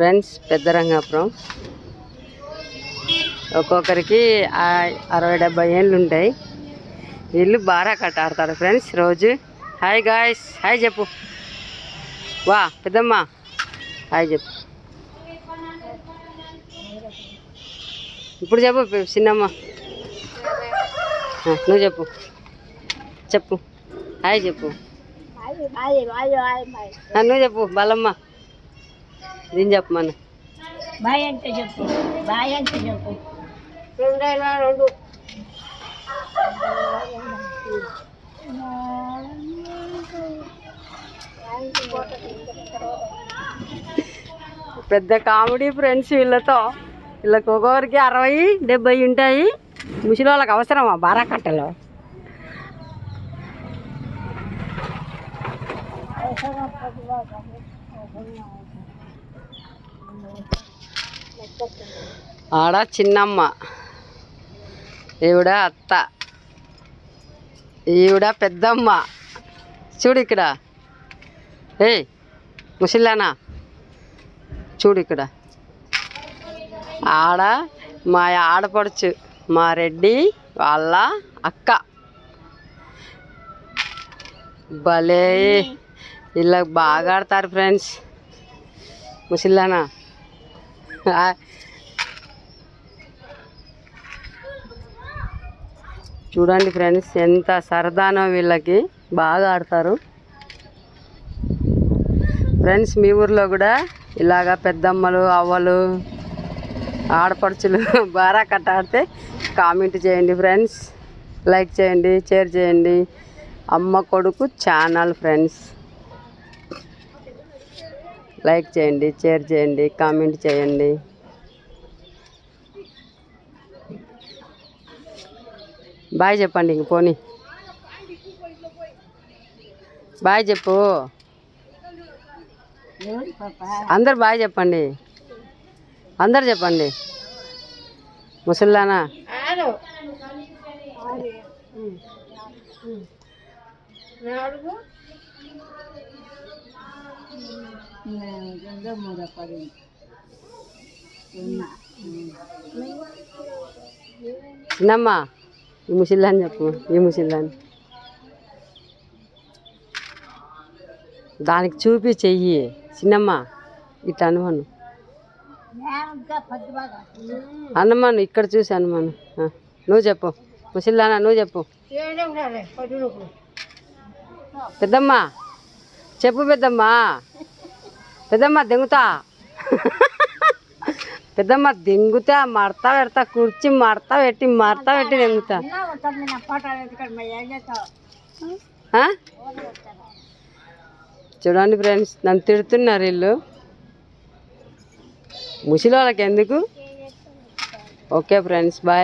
Friends పెద్ద రంగాపురం. ఒక్కొక్కరికి అరవై డెబ్బై ఏళ్ళు ఉంటాయి. వీళ్ళు బారా కట్ట ఆడతారు ఫ్రెండ్స్ రోజు. హాయ్ గాయస్ హాయ్ చెప్పు. వా పెద్దమ్మ. హాయ్ చెప్పు. ఇప్పుడు చెప్పు చిన్నమ్మ. నువ్వు చెప్పు. చెప్పు. హాయ్ చెప్పు. నువ్వు చెప్పు బాలమ్మ. దీని చెప్పు మన బాయ్ అంటే చెప్పు. బాయ్ అంటే చెప్పు. రెండు. పెద్ద కామెడీ ఫ్రెండ్స్ వీళ్ళతో. వీళ్ళకి ఒక్కొక్కరికి అరవై డెబ్బై ఉంటాయి. ముసలి వాళ్ళకి అవసరమా బారా కట్టలు ఆడ చిన్నమ్మ. ఈవిడ అత్త. ఈవిడ పెద్దమ్మ. చూడు ఇక్కడ. ఏయ్ ముసిల్లానా? చూడు ఇక్కడ. ఆడ మా ఆడపడుచు మా రెడ్డి వాళ్ళ అక్క. భలే. ఇలా బాగా ఆడతారు ఫ్రెండ్స్. ముసిల్లానా? చూడండి ఫ్రెండ్స్ ఎంత సరదానో వీళ్ళకి బాగా ఆడతారు. ఫ్రెండ్స్ మీ ఊర్లో కూడా ఇలాగా పెద్దమ్మలు అవ్వలు ఆడపడుచులు బారా కట్ట ఆడితే కామెంట్ చేయండి ఫ్రెండ్స్. లైక్ చేయండి షేర్ చేయండి. అమ్మ కొడుకు ఛానల్ ఫ్రెండ్స్. లైక్ చేయండి షేర్ చేయండి కామెంట్ చేయండి. బాయ్ చెప్పండి ఇంక పోనీ. బాయ్ చెప్పు. అందరు బాయ్ చెప్పండి. అందరు చెప్పండి. ముసల్లానా? నాలుగు. రెండో మూడో పది ఈ ముసిల్లాని చెప్పు ఈ ముసిల్లాని దానికి చూపి చెయ్యి. చిన్నమ్మ ఇట్లా అనుమాను. అన్నమాను ఇక్కడ చూసి అనుమాను. నువ్వు చెప్పు. ముసిల్లానా నువ్వు చెప్పు. పెద్దమ్మ. చెప్పు పెద్దమ్మ. పెద్దమ్మ దెంగుతా. పెద్దమ్మ దెంగుతా మడతా పెడతా కుర్చీ మడతా పెట్టి మడతా పెట్టి దెంగుతా. చూడండి ఫ్రెండ్స్ నన్ను తిడుతున్నారు వీళ్ళు. ముసలి వాళ్ళకి ఎందుకు ఓకే ఫ్రెండ్స్ బాయ్.